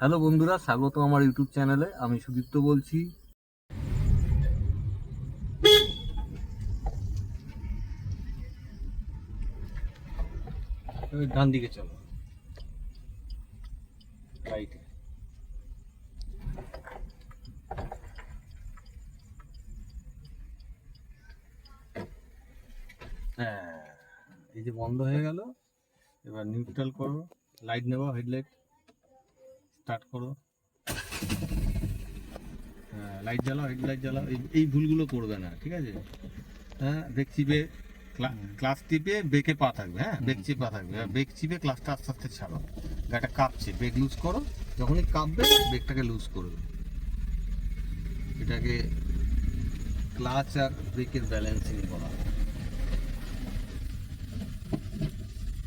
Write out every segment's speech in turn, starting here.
Hello বন্ধুরা স্বাগত আমার ইউটিউব চ্যানেলে। আমি সুদীপ্ত বলছি। ডান দিকে চলো। হ্যাঁ এই যে বন্ধ হয়ে গেল। এবার নিউট্রাল করো। লাইট নেব হেডলাইট স্টার্ট করো। হ্যাঁ লাইট জ্বালাও হেডলাইট জ্বালাও, এই ভুলগুলো করবে না, ঠিক আছে? হ্যাঁ ব্রেক চিপে ক্লাস টিপে ব্রেকে পা থাকবে হ্যাঁ? ব্রেক চিপে পা থাকবে ব্রেক চিপে ক্লাসটা আস্তে আস্তে ছাড়ো। গাড়িটা কাঁপছে ব্রেক লুজ করো, যখনই কাঁপবে ব্রেকটাকে লুজ করবে এটাকে ক্লাচ আর ব্রেকের ব্যালেন্সিং হয়।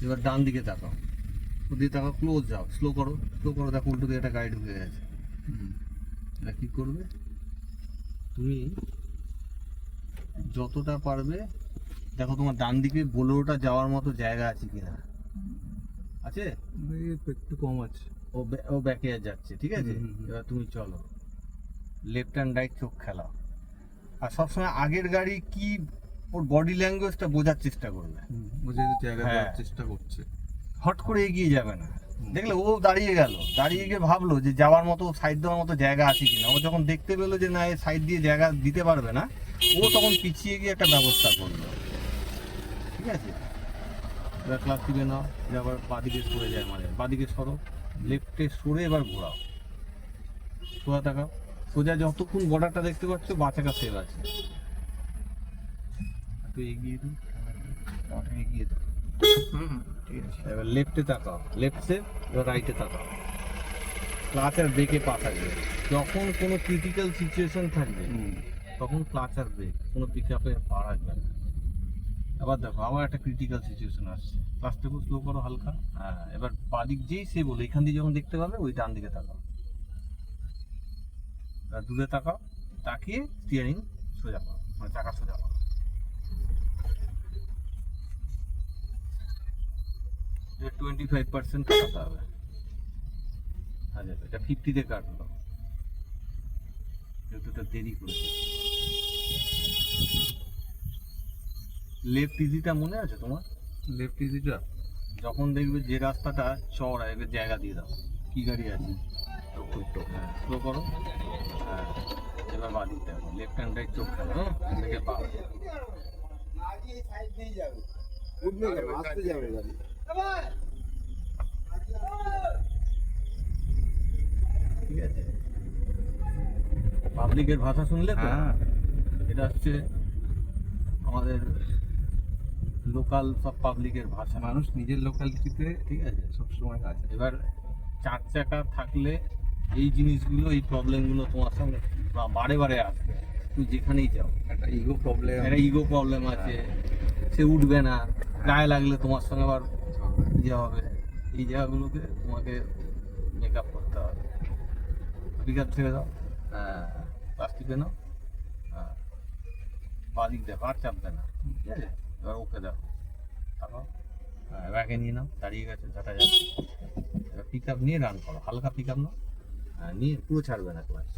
এবার ডান দিকে তাকাও। ওদিকে তাকাও ক্লোজ যাও স্লো করো স্লো করো দেখো উল্টো দিকে একটা গাড়ি ঢুকে গেছে। এটা কি করবে? তুমি যতটা পারবে দেখো তোমার ডান দিকে বোলোরোটা যাওয়ার মতো জায়গা আছে কিনা। আছে? একটু কম আছে। ও ও ব্যাকে যাচ্ছে ঠিক আছে। এবার তুমি চলো। লেফট হ্যান্ড রাইট চোখ খেলাও। আর সবসময় আগের গাড়ি কি ওর বডি ল্যাঙ্গুয়েজটা বোঝার চেষ্টা করবে। যেহেতু জায়গা হ্যাঁ। চেষ্টা করছে। হট করে এগিয়ে যাবে না। দেখলে ও দাঁড়িয়ে গেল। দাঁড়িয়ে গিয়ে ভাবলো যে যাওয়ার মতো সাইড দেওয়ার মতো জায়গা আছে কিনা। ও যখন দেখতে পেল যে না সাইড দিয়ে জায়গা দিতে পারবে না, ও তখন পিছিয়ে গিয়ে একটা ব্যবস্থা করল। ঠিক আছে? ক্লাস টিপে নাও যে আবার বাদিকে সরে যায় মানে বাদিকে সরো লেফটে সরে এবার ঘোরাও। সোজা তাকাও। সোজা যতক্ষণ বর্ডারটা দেখতে পাচ্ছ বাঁচাকা সেভ আছে। এগিয়ে দিই এগিয়ে ঠিক আছে এবার লেফটে তাকাও। লেফট এবার রাইটে তাকাও। ক্লাচ আর ব্রেকে পা থাকবে। যখন কোনো ক্রিটিক্যাল সিচুয়েশন থাকবে তখন ক্লাচ আর ব্রেক কোনো পিক আপে পা রাখবে না। আবার দেখো আবার একটা ক্রিটিক্যাল সিচুয়েশন আসছে। ক্লাচটাকে স্লো করো হালকা। হ্যাঁ এবার বাদিক যেই সে বলে এখান দিয়ে যখন দেখতে পাবে ওই ডান দিকে তাকাও। দূরে তাকাও তাকিয়ে স্টিয়ারিং সোজা করো মানে চাকা সোজা করো। টোয়েন্টি ফাইভ পার্সেন্ট কাটাতে হবে। আচ্ছা এটা ফিফটিতে কাটলো। যেহেতু এটা দেরি করেছে। লেফট ইজিটা মনে আছে তোমার? লেফট ইজিটা যখন দেখবে যে রাস্তাটা চড়া এবার জায়গা দিয়ে দাও। কি গাড়ি আছে? হ্যাঁ স্লো করো। হ্যাঁ এবার বাঁ দিকটা লেফট হ্যান্ড রাইট চোখ খেলো হ্যাঁ দেখে পা উঠবে যাবে গাড়ি। ঠিক আছে? পাবলিকের ভাষা শুনলে তো হ্যাঁ। এটা হচ্ছে আমাদের লোকাল সব পাবলিকের ভাষা। মানুষ নিজের লোকালিটিতে ঠিক আছে? সবসময় আছে। এবার চার চাকা থাকলে এই জিনিসগুলো এই প্রবলেমগুলো তোমার সামনে বা- বারে বারে আসবে। তুমি যেখানেই যাও। একটা ইগো প্রবলেম একটা ইগো প্রবলেম আছে। সে উঠবে না। গায়ে লাগলে তোমার সঙ্গে আবার ইয়ে হবে, এই জায়গাগুলোকে তোমাকে মেক আপ করতে হবে। পিক আপ ছেড়ে দাও হ্যাঁ প্লাস্টিকে নাও হ্যাঁ বাদিক দেখো, আর চাপবে না, ঠিক আছে? এবার ওকে দেখো, তারপর ব্যাগে নিয়ে নাও, দাঁড়িয়ে গেছে ঝাঁটা যাচ্ছে এবার পিক আপ নিয়ে রান করো, হালকা পিক আপ নাও হ্যাঁ নিয়ে পুরো ছাড়বে না ক্লাস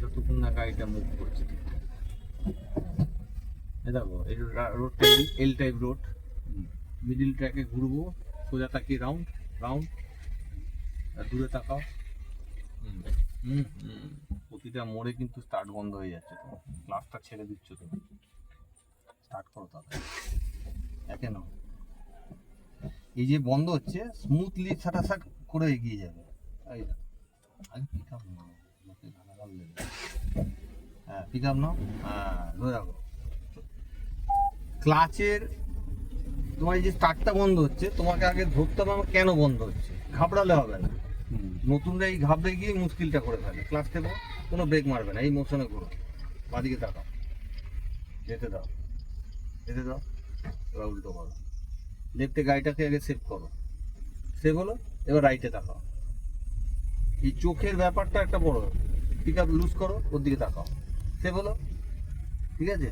যতক্ষণ না গাড়িটা মুভ করছে এ দেখো, এই রোডটা এল টাইপ রোড মিডিল ট্র্যাকে ঘুরবো সোজা তাকিয়ে রাউন্ড রাউন্ড আর দূরে তাকাও। হুম। প্রতিটা মোড়ে কিন্তু স্টার্ট বন্ধ হয়ে যাচ্ছে তোমার ক্লাসটা ছেড়ে দিচ্ছ তুমি স্টার্ট করো তাহলে। একে নাও। এই যে বন্ধ হচ্ছে স্মুথলি ছাটাছাট করে এগিয়ে যাবে। এই। আগে পিক আপ নাও। লোকে দেবে। হ্যাঁ পিক আপ নাও। হ্যাঁ ধরে রাখো। ক্লাচের তোমার এই যে স্টার্টটা বন্ধ হচ্ছে তোমাকে আগে ধরতে হবে আমার কেন বন্ধ হচ্ছে? ঘাবড়ালে হবে না। নতুনরা এই ঘাবড়ে গিয়ে মুশকিলটা করে ফেলে। ক্লাস দেবো কোনো ব্রেক মারবে না এই মোশনে ঘুরো। বাদিকে তাকাও। যেতে দাও। যেতে দাও। এবার উল্টো করো। লেফটে গাড়িটাকে আগে সেভ করো। সেভ হলো এবার রাইটে তাকাও। এই চোখের ব্যাপারটা একটা বড়। পিক আপ লুজ করো ওর দিকে তাকাও। সেভ হলো। ঠিক আছে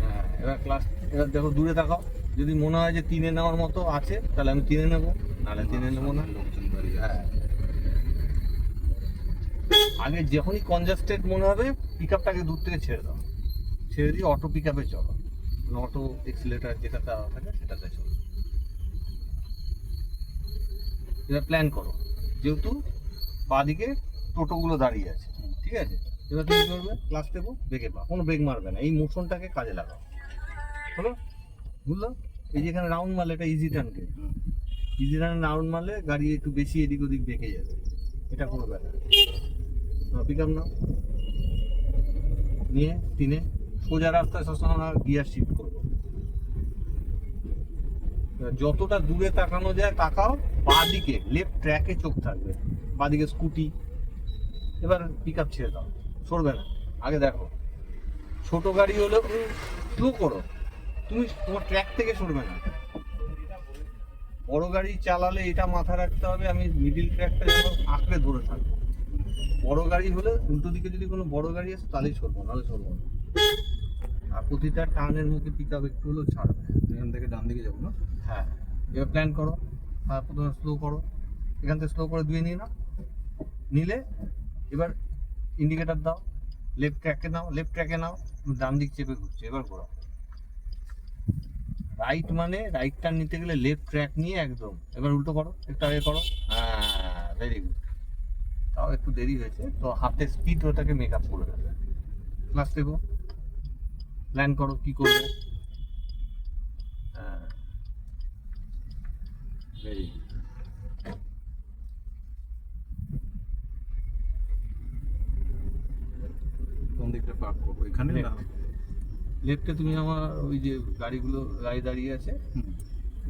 হ্যাঁ এবার ক্লাস এবার দেখো দূরে তাকাও যদি মনে হয় যে তিনে নেওয়ার মতো আছে, তাহলে আমি তিনে নেব। নাহলে তিনে নেব না। আগে যখনই কনজাস্টেড মনে হবে পিক আপটাকে দূর থেকে ছেড়ে দাও। ছেড়ে দিয়ে অটো পিক আপে চলো অটো এক্সিলেটার যেটা দেওয়া থাকে, সেটাতে চলো। এবার প্ল্যান করো। যেহেতু বাদিকে টোটোগুলো দাঁড়িয়ে আছে, ঠিক আছে? এবার তুমি করবে? ক্লাস দেবো, ব্রেকে পা কোনো ব্রেক মারবে না। এই মোশনটাকে কাজে লাগাও। হলো বুঝলো এই যে এখানে রাউন্ড মারলে এটা ইজি টার্নকে ইজি টার্ন রাউন্ড মারলে গাড়ি একটু বেশি এদিক ওদিক বেঁকে যাবে। এটা কোনো ব্যাপার পিক আপ নাও। নিয়ে তিনে সোজা রাস্তায় সবসময় আমরা গিয়ার শিফট করব। যতটা দূরে তাকানো যায়, তাকাও, বাদিকে লেফট ট্র্যাকে চোখ থাকবে। বাদিকে স্কুটি এবার পিক আপ ছেড়ে দাও। সরবে না। আগে দেখো। ছোট গাড়ি হলে স্লো করো। তুমি তোমার ট্র্যাক থেকে সরবে না। বড় গাড়ি চালালে এটা মাথায় রাখতে হবে আমি মিডিল ট্র্যাকটা যেন আঁকড়ে ধরে থাকব বড় গাড়ি হলে উল্টো দিকে যদি কোনো বড় গাড়ি আসে তাহলেই সরবো নাহলে সরবো না। আর প্রতিটা টার্নের মুখে পিক আপ একটু হলেও ছাড়বে এখান থেকে ডান দিকে যাব না? হ্যাঁ এবার প্ল্যান করো। আর প্রথমে স্লো করো। এখান থেকে স্লো করে দুয়ে নিয়ে নাও। নিলে এবার ইন্ডিকেটার দাও লেফট ট্র্যাকে নাও লেফট ট্র্যাকে নাও ডান দিক চেপে ঘুরছে এবার ঘোরাও। রাইট মানে রাইট টার্ন নিতে গেলে লেফট ট্র্যাক নিয়ে একদম, এবার উল্টো করো, একটু আগে করো। হ্যাঁ ভেরি গুড তাও একটু দেরি হয়েছে, তো হাতে স্পিড ওটাকে মেক আপ করে দেবে। ক্লাস দেবো প্ল্যান করো, কি করবে হ্যাঁ ভেরি গুড কোন দিকটা পার্ক করব এখানে না Left. লেফটে তুমি আমার ওই যে গাড়িগুলো গাড়ি দাঁড়িয়ে আছে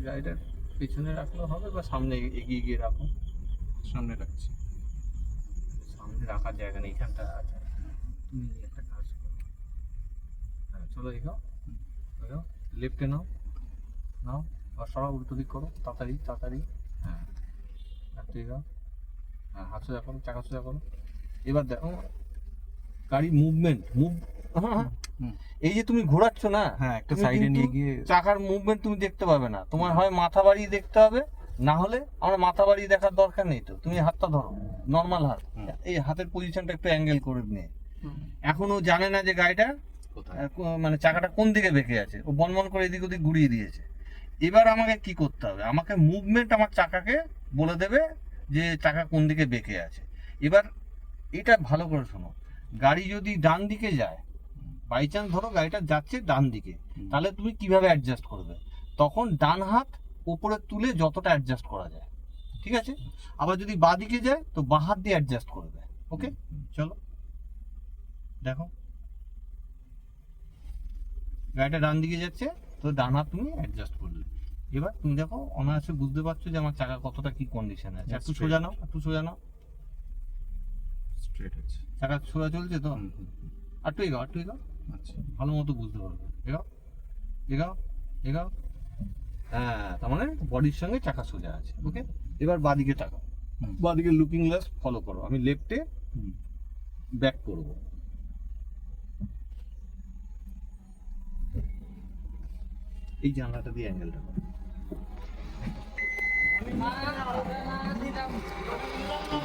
গাড়িটার পেছনে রাখলেও হবে বা সামনে এগিয়ে গিয়ে রাখো। সামনে রাখছি। সামনে রাখার জায়গা নেই এখানটা আছে। তুমি একটা কাজ করো। হ্যাঁ চলো এগাও এগাও লেফটে নাও। নাও আর সরা উল্টো দিক করো তাড়াতাড়ি তাড়াতাড়ি। হ্যাঁ একটু এগাও হ্যাঁ হাত সোজা করো চাকা সোজা করো। এবার দেখো গাড়ি মুভমেন্ট মুভ হ্যাঁ হুম। এই যে তুমি ঘোরাচ্ছ না হ্যাঁ একটা সাইডে নিয়ে গিয়ে চাকার মুভমেন্ট তুমি দেখতে পাবে না। তোমার হয় মাথা বাড়িয়ে দেখতে হবে না হলে আমরা মাথা বাড়িয়ে দেখার দরকার নেই তো। তুমি হাতটা ধরো নর্মাল হাত। এই হাতের পজিশনটা একটু অ্যাঙ্গেল করে নিয়ে এখনও জানে না যে গাড়িটা কোথায়? মানে চাকাটা কোন দিকে বেঁকে আছে। ও বনবন করে এদিক ওদিক ঘুরিয়ে দিয়েছে। এবার আমাকে কি করতে হবে? আমাকে মুভমেন্ট আমার চাকাকে বলে দেবে যে চাকা কোন দিকে বেঁকে আছে। এবার এটা ভালো করে শোনো। গাড়ি যদি ডান দিকে যায় বাই চান্স ধরো গাড়িটা যাচ্ছে ডান দিকে তাহলে তুমি কীভাবে অ্যাডজাস্ট করবে? তখন ডান হাত উপরে তুলে যতটা অ্যাডজাস্ট করা যায় ঠিক আছে? আবার যদি বাঁ দিকে যায় তো বাঁ হাত দিয়ে অ্যাডজাস্ট করবে ওকে চলো দেখো। গাড়িটা ডান দিকে যাচ্ছে তো ডান হাত তুমি অ্যাডজাস্ট করলে এবার তুমি দেখো অনায়াসে বুঝতে পারছ যে আমার চাকা কতটা কি কন্ডিশনে আছে। একটু সোজা নাও একটু সোজা নাও। স্ট্রেট আছে। চাকা সোজা চলছে তো? হুম, হুম, একটু এগাও একটু এগাও আচ্ছা ভালো মতো বুঝতে পারবে। এগাও এগাও এগাও হ্যাঁ তার মানে বডির সঙ্গে চাকা সোজা আছে ওকে এবার বাদিকে তাকাও। বাদিকে লুকিং গ্লাস ফলো করো। আমি লেফটে ব্যাক করব। এই জানলাটা দিয়ে অ্যাঙ্গেলটা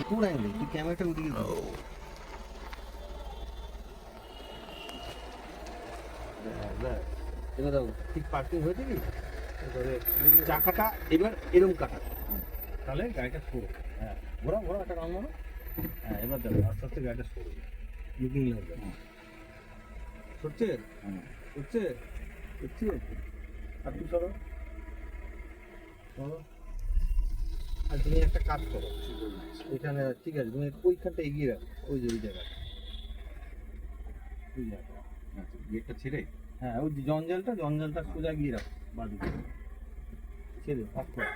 কোন অ্যাঙ্গেল তুই ক্যামেরাটা ওদিকে এবার ঠিক পার্কিং এবারে এবার এরম কাটা। তাহলে গাড়িটা হ্যাঁ একটা মারো। হ্যাঁ এবার আস্তে আস্তে গাড়িটা আর আর তুমি একটা কাজ করো। এখানে, ঠিক আছে, তুমি ওইখানটা এগিয়ে রাখো। ওই যে, ওই জায়গাটা। ওই জায়গাটা। আচ্ছা গেটটা ছেড়ে? হ্যাঁ ওই জঞ্জালটা জঞ্জালটা সোজা গিয়ে রাখো বাদিকে ছেড়ে করো